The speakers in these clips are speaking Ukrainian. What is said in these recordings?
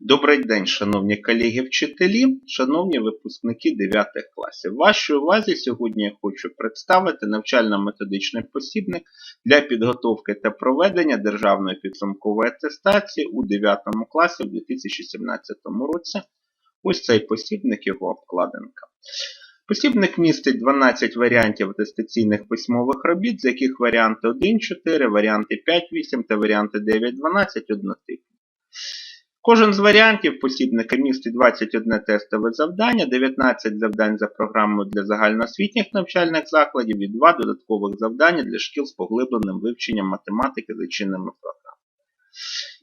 Добрий день, шановні колеги-вчителі, шановні випускники 9 класів. Вашій увазі сьогодні я хочу представити навчально-методичний посібник для підготовки та проведення державної підсумкової атестації у 9 класі у 2017 році. Ось цей посібник, його обкладинка. Посібник містить 12 варіантів атестаційних письмових робіт, з яких варіанти 1.4, варіанти 5.8 та варіанти 9.12 однотипні. Кожен з варіантів посібника містить 21 тестове завдання, 19 завдань за програмою для загальноосвітніх навчальних закладів і 2 додаткових завдання для шкіл з поглибленим вивченням математики за чинними програмами.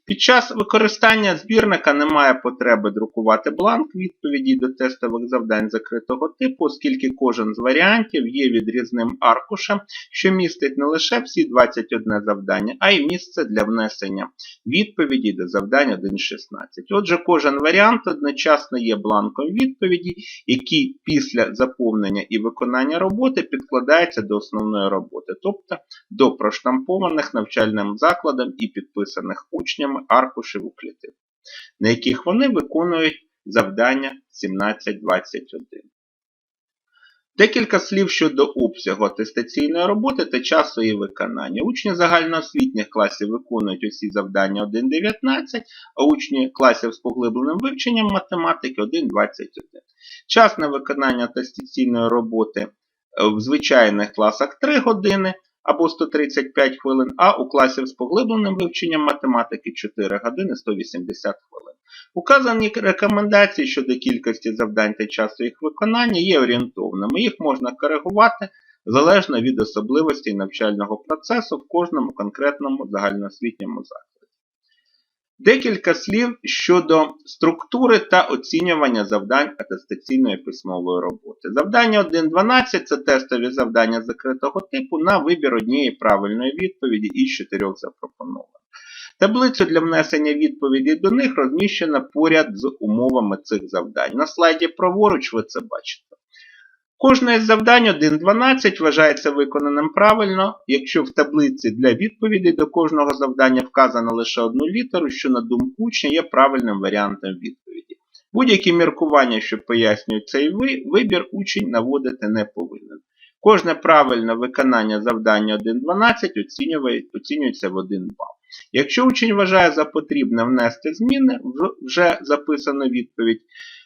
Під час використання збірника немає потреби друкувати бланк відповіді до тестових завдань закритого типу, оскільки кожен з варіантів є відрізним аркушем, що містить не лише всі 21 завдання, а й місце для внесення відповіді до завдань 1.16. Отже, кожен варіант одночасно є бланком відповіді, який після заповнення і виконання роботи підкладається до основної роботи, тобто до проштампованих навчальним закладом і підписаних учнями аркушів у клітинку, на яких вони виконують завдання 1721. Декілька слів щодо обсягу атестаційної роботи та часу її виконання. Учні загальноосвітніх класів виконують усі завдання 1.19, а учні класів з поглибленим вивченням математики 1.21. Час на виконання атестаційної роботи в звичайних класах 3 години або 135 хвилин, а у класів з поглибленим вивченням математики 4 години 180 хвилин. Указані рекомендації щодо кількості завдань та часу їх виконання є орієнтовними. Їх можна коригувати залежно від особливостей навчального процесу в кожному конкретному загальноосвітньому закладі. Декілька слів щодо структури та оцінювання завдань атестаційної письмової роботи. Завдання 1.12 це тестові завдання закритого типу на вибір однієї правильної відповіді із чотирьох запропонованих. Таблицю для внесення відповіді до них розміщена поряд з умовами цих завдань. На слайді праворуч ви це бачите. Кожне з завдань 1.12 вважається виконаним правильно, якщо в таблиці для відповідей до кожного завдання вказано лише одну літеру, що на думку учня є правильним варіантом відповіді. Будь-які міркування, що пояснюють цей вибір, учень наводити не повинен. Кожне правильне виконання завдання 1.12 оцінюється в 1 бал. Якщо учень вважає за потрібне внести зміни вже записану відповідь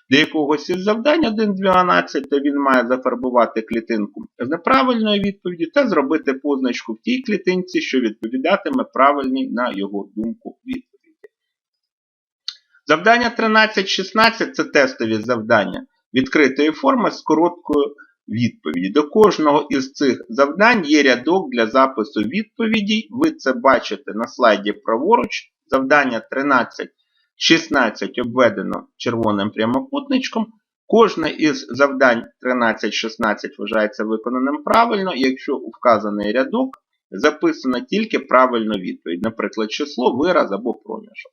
для якогось із завдань 1.12, то він має зафарбувати клітинку з неправильної відповіді та зробити позначку в тій клітинці, що відповідатиме правильній, на його думку, відповіді. Завдання 13.16 це тестові завдання відкритої форми з короткою відповіді. До кожного із цих завдань є рядок для запису відповідей. Ви це бачите на слайді праворуч. Завдання 13. 16 обведено червоним прямокутничком. Кожне із завдань 13-16 вважається виконаним правильно, якщо у вказаний рядок записано тільки правильну відповідь, наприклад, число, вираз або проміжок.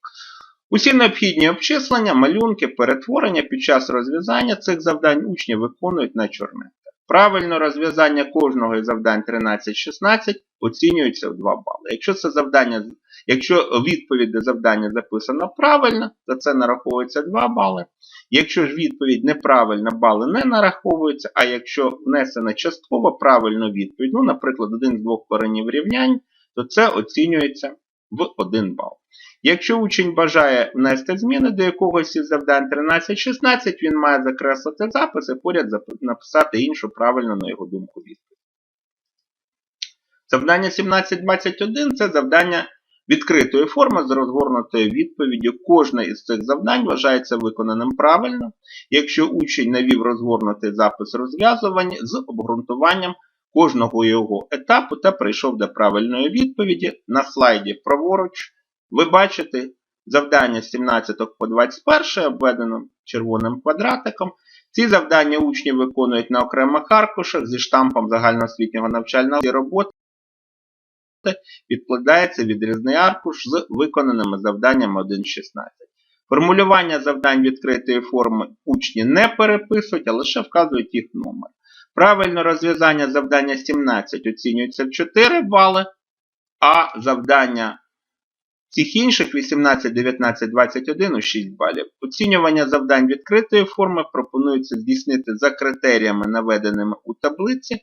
Усі необхідні обчислення, малюнки, перетворення під час розв'язання цих завдань учні виконують на чорнетах. Правильно розв'язання кожного із завдань 13-16 оцінюється в 2 бали. Якщо це завдання, якщо відповідь до завдання записана правильно, то це нараховується 2 бали. Якщо ж відповідь неправильна, бали не нараховуються, а якщо внесена частково правильну відповідь, ну, наприклад, один з двох коренів рівнянь, то це оцінюється в 1 бал. Якщо учень бажає внести зміни до якогось із завдань 13-16, він має закреслити запис і поряд написати іншу правильну, на його думку, відповідь. Завдання 17.21 це завдання відкритої форми з розгорнутою відповіддю. Кожне із цих завдань вважається виконаним правильно, якщо учень навів розгорнутий запис розв'язування з обґрунтуванням кожного його етапу та прийшов до правильної відповіді на слайді праворуч. Ви бачите завдання з 17 по 21 обведено червоним квадратиком. Ці завдання учні виконують на окремих аркушах зі штампом загальноосвітнього навчальної роботи. Відкладається відрізний аркуш з виконаними завданнями 1.16. Формулювання завдань відкритої форми учні не переписують, а лише вказують їх номер. Правильне розв'язання завдання 17 оцінюється в 4 бали, а завдання Всіх інших 18, 19, 21 у 6 балів. Оцінювання завдань відкритої форми пропонується здійснити за критеріями, наведеними у таблиці,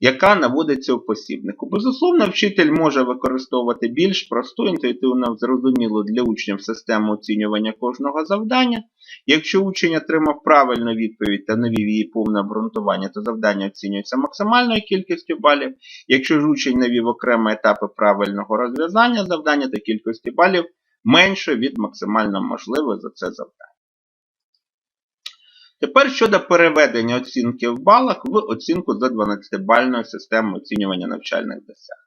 яка наводиться у посібнику. Безусловно, вчитель може використовувати більш просту, інтуїтивно зрозумілу для учнів систему оцінювання кожного завдання. Якщо учень отримав правильну відповідь та навів її повне обґрунтування, то завдання оцінюється максимальною кількістю балів. Якщо ж учень навів окремі етапи правильного розв'язання завдання, то кількості балів менше від максимально можливої за це завдання. Тепер щодо переведення оцінки в балах в оцінку за 12-бальною системою оцінювання навчальних досягнень.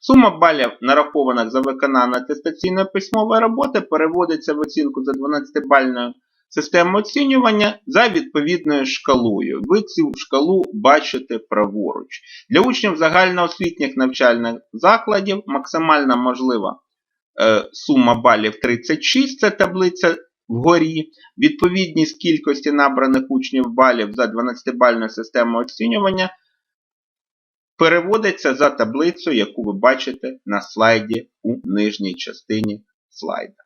Сума балів, нарахованих за виконання атестаційної письмової роботи, переводиться в оцінку за 12-бальною системою оцінювання за відповідною шкалою. Ви цю шкалу бачите праворуч. Для учнів загальноосвітніх навчальних закладів максимальна можлива е, сума балів 36, це таблиця вгорі. Відповідність кількості набраних учнів балів за 12-бальною системою оцінювання переводиться за таблицею, яку ви бачите на слайді у нижній частині слайда.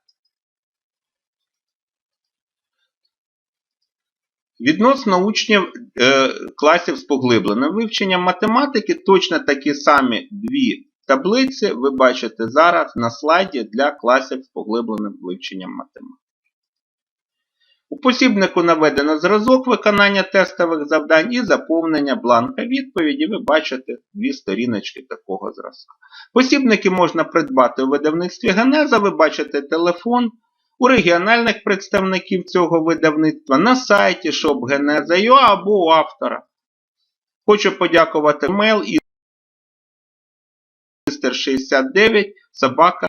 Відносно учнів е, класів з поглибленим вивченням математики, точно такі самі дві таблиці ви бачите зараз на слайді для класів з поглибленим вивченням математики. У посібнику наведено зразок виконання тестових завдань і заповнення бланка відповіді. Ви бачите дві сторіночки такого зразка. Посібники можна придбати у видавництві Генеза. Ви бачите телефон у регіональних представників цього видавництва на сайті shopgeneza.ua або у автора. Хочу подякувати мейл і 69 собака